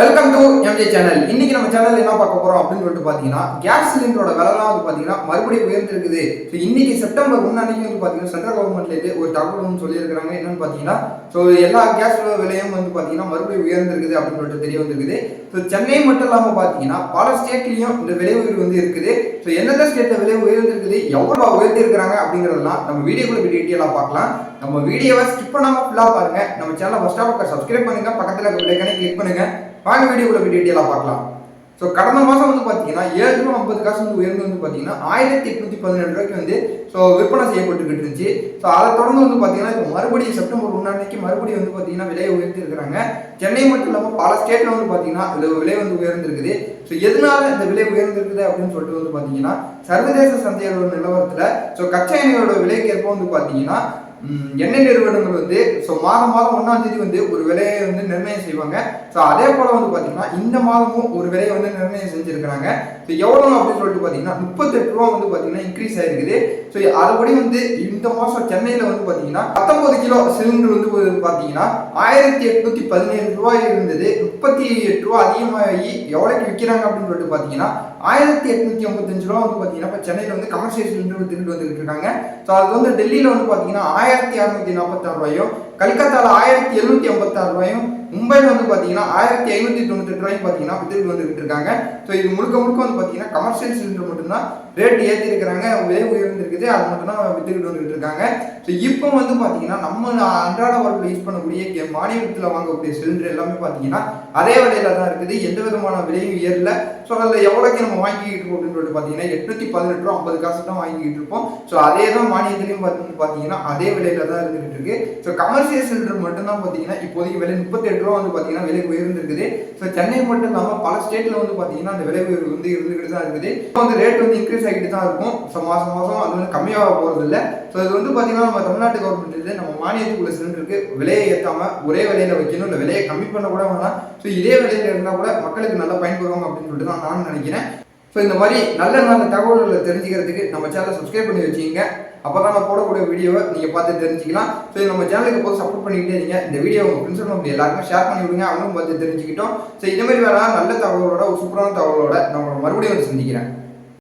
Welcome to MJ channel இன்னைக்கு நம்ம சேனல்ல என்ன பார்க்க போறோம் அப்படின்னு சொல்லிட்டு பாத்தீங்கன்னா கேஸ் சிலிண்டரோட விலைலாம் வந்து பாத்தீங்கன்னா மறுபடியும் உயர்ந்திருக்குது. ஸோ இன்னைக்கு செப்டம்பர் ஒன்று அன்னைக்கு வந்து பாத்தீங்கன்னா சென்ட்ரல் கவர்மெண்ட்ல ஒரு தகவல் ஒன்று சொல்லியிருக்காங்க என்னன்னு பாத்தீங்கன்னா ஸோ எல்லா கேஸ் விலையும் வந்து பாத்தீங்கன்னா மறுபடியும் உயர்ந்திருக்குது அப்படின்னு சொல்லிட்டு தெரிய வந்திருக்குது. ஸோ சென்னை மட்டும் இல்லாம பாத்தீங்கன்னா பல ஸ்டேட்லயும் இந்த விலை உயர்வு வந்து இருக்குது. ஸோ எந்தெந்த ஸ்டேட்ல விலை உயர்ந்திருக்குது எவ்வளவு உயர்ந்திருக்கிறாங்க அப்படிங்கறதெல்லாம் நம்ம வீடியோக்குள்ள டீட்டெயிலாக பார்க்கலாம். நம்ம வீடியோவை ஸ்கிப் பண்ணாம ஃபுல்லாக பாருங்க. நம்ம சேனலை ஃபர்ஸ்ட் ஆஃப் சப்ஸ்கிரைப் பண்ணுங்க. பக்கத்தில் இருக்க பிள்ளைக்கானே கிளிக் பண்ணுங்க. வாங்க வீடியோக்குள்ள போய் டீட்டெயிலாக பார்க்கலாம். ஸோ கடந்த மாதம் வந்து பார்த்தீங்கன்னா ஏழு ரூபா ஐம்பது காசு வந்து உயர்ந்து வந்து பார்த்தீங்கன்னா ஆயிரத்தி எட்நூத்தி பதினேழு ரூபாய்க்கு வந்து ஸோ விற்பனை செய்யப்பட்டுக்கிட்டு இருந்துச்சு. ஸோ அதை தொடர்ந்து வந்து பார்த்தீங்கன்னா இப்போ மறுபடியும் செப்டம்பர் ஒன்றாம் மறுபடியும் வந்து பார்த்தீங்கன்னா விலையை உயர்த்தி இருக்கிறாங்க. சென்னை மட்டும் இல்லாமல் பல ஸ்டேட்ல வந்து பார்த்தீங்கன்னா இது விலை வந்து உயர்ந்திருக்குது. ஸோ எதனால இந்த விலை உயர்ந்திருக்குது அப்படின்னு சொல்லிட்டு வந்து பார்த்தீங்கன்னா சர்வதேச சந்தையோட நிலவரத்தில் ஸோ கச்சா எண்ணெயோட விலைக்கு ஏற்ப வந்து பார்த்தீங்கன்னா எண்ணெய் நிறுவனங்கள் வந்து ஸோ மாதம் மாதம் ஒன்றாம் தேதி வந்து ஒரு விலையை வந்து நிர்ணயம் செய்வாங்க. ஸோ அதே போல் வந்து பார்த்தீங்கன்னா இந்த மாதமும் ஒரு விலையை வந்து நிர்ணயம் செஞ்சுருக்கிறாங்க. ஸோ எவ்வளோ அப்படின்னு சொல்லிட்டு பார்த்தீங்கன்னா முப்பத்தெட்டு ரூபா வந்து பார்த்தீங்கன்னா இன்க்ரீஸ் ஆயிருக்குது. ஸோ அதுபடி வந்து இந்த மாதம் சென்னையில் வந்து பார்த்தீங்கன்னா பத்தொன்பது கிலோ சிலிண்டர் வந்து பார்த்தீங்கன்னா ஆயிரத்தி எட்நூத்தி பதினேழு ரூபாய் இருந்தது. முப்பத்தி எட்டு ரூபா அதிகமாகி எவ்வளோக்கு விற்கிறாங்க அப்படின்னு சொல்லிட்டு பார்த்தீங்கன்னா ஆயிரத்தி எட்நூத்தி ஐம்பத்தஞ்சு ரூபா வந்து பார்த்தீங்கன்னா இப்போ சென்னையில் வந்து கமர்ஷியல் சிலிண்டர் திருட்டு வந்துட்டு இருக்காங்க. ஸோ அது வந்து டெல்லியில் வந்து பார்த்தீங்கன்னா ஆயிரத்தி ஆயிரத்தி அறுநூத்தி நாற்பத்தாறு ரூபாயும் கல்கத்தாவில் ஆயிரத்தி எழுநூத்தி ஐம்பத்தாறு ரூபாயும் மும்பையில் வந்து பார்த்தீங்கன்னா ஆயிரத்தி ஐநூத்தி தொண்ணூற்றி ரூபாயும் பார்த்தீங்கன்னா வித்துட்டு வந்துகிட்டு இருக்காங்க ஸோ இது முழுக்க முழுக்க வந்து பார்த்தீங்கன்னா கமர்ஷியல் சிலிண்டர் மட்டும்தான். ரேட் ஏற்றி இருக்கிறாங்க விலை உயர்ந்திருக்குது அது மட்டும் தான் வித்துக்கிட்டு வந்துகிட்டு இருக்காங்க ஸோ இப்போ வந்து பார்த்தீங்கன்னா நம்ம அன்றாட வரப்பில் யூஸ் பண்ணக்கூடிய கே- மானியத்தில் வாங்கக்கூடிய சிலிண்டர் எல்லாமே பார்த்தீங்கன்னா அதே விலையில தான் இருக்குது. எந்த விதமான விலையும் ஏறல. ஸோ அதில் எவ்வளோக்கு நம்ம வாங்கிக்கிட்டு இருக்கோம் அப்படின்னு சொல்லிட்டு பார்த்தீங்கன்னா எட்நூத்தி பதினெட்டு ரூபா ஐம்பது காசு தான் வாங்கிக்கிட்டு இருப்போம் ஸோ அதே தான் மானியத்திலையும் பார்த்து பார்த்தீங்கன்னா அதே விலையில தான் இருந்துகிட்டு இருக்கு. ஸோ கமர்ஷியல் சிலிண்டர் மட்டும்தான் பார்த்தீங்கன்னா இப்போதைக்கு விலை முப்பத்தி எட்டு ரூபா வந்து பார்த்தீங்கன்னா விலை உயர்ந்திருக்குது ஸோ சென்னை மட்டும் இல்லாமல் பல ஸ்டேட்டில் வந்து பார்த்தீங்கன்னா அந்த விலை உயர்வு வந்து இருந்துகிட்டு தான் இருக்குது. இப்போ வந்து ரேட் வந்து இன்க்ரீஸ் ஆகிட்டு தான் இருக்கும். ஸோ மாதம் மாதம் அது வந்து கம்மியாக போகிறது இல்லை. ஸோ இது வந்து பார்த்தீங்கன்னா நம்ம தமிழ்நாட்டு கவர்மெண்ட் நம்ம மானியத்துக்குள்ள சிலிண்டருக்கு விலையை ஏற்றாமல் ஒரே விலையில வைக்கணும். இல்லை விலையை கம்மி பண்ண கூட வேணாம். ஸோ இதே விலையில இருந்தால் கூட மக்களுக்கு நல்லா பயன்படுவாங்க அப்படின்னு சொல்லிட்டு தான் நான் நினைக்கிறேன். ஸோ இந்த மாதிரி நல்ல நல்ல தகவல்களை தெரிஞ்சுக்கிறதுக்கு நம்ம சேனலை சப்ஸ்கிரைப் பண்ணி வச்சுக்கோங்க. அப்போ தான் நான் போடக்கூடிய வீடியோவை நீங்கள் பார்த்து தெரிஞ்சுக்கலாம். ஸோ நம்ம சேனலுக்கு போது சப்போர்ட் பண்ணிக்கிட்டே இருங்க. இந்த வீடியோ உங்கள் ஃப்ரெண்ட்ஸ் அப்படி எல்லாருக்கும் ஷேர் பண்ணி விடுங்க. அவங்களும் பார்த்து தெரிஞ்சுக்கிட்டோம். ஸோ இந்த மாதிரி வேணால் நல்ல தகவலோட ஒரு சூப்பரான தகவலோட நம்ம மறுபடியும் வந்து சந்திக்கிறேன்.